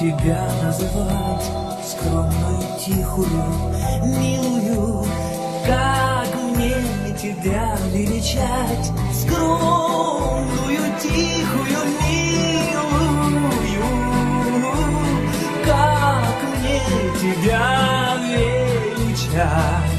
тебя называть, скромную, тихую, милую, как мне тебя величать, скромную, тихую, милую, как мне тебя величать.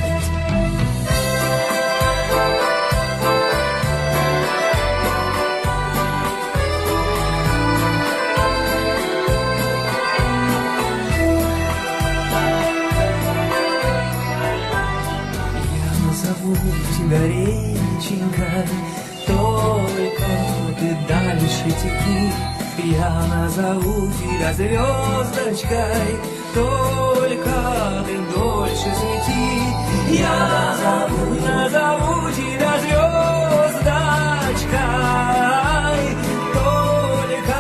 Тебя реченькой, только ты дальше теки. Я назову тебя звездочкой, только ты дольше свети. Я назову, назову тебя звездочкой, только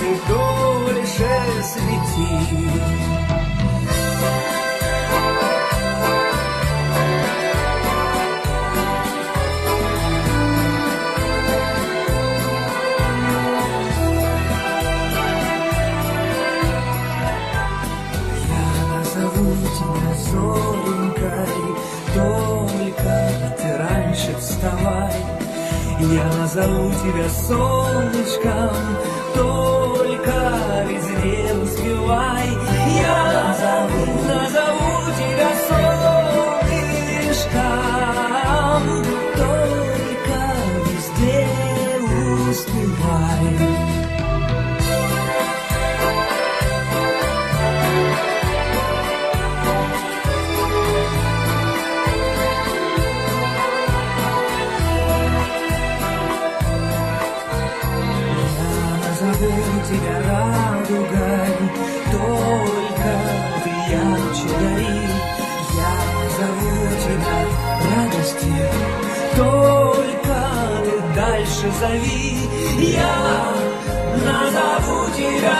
ты дольше свети. Вставай. Я назову тебя солнышком, Я назову тебя радугой, только ты ярче гори. Я назову тебя радостью, только ты дальше зови. Я назову тебя.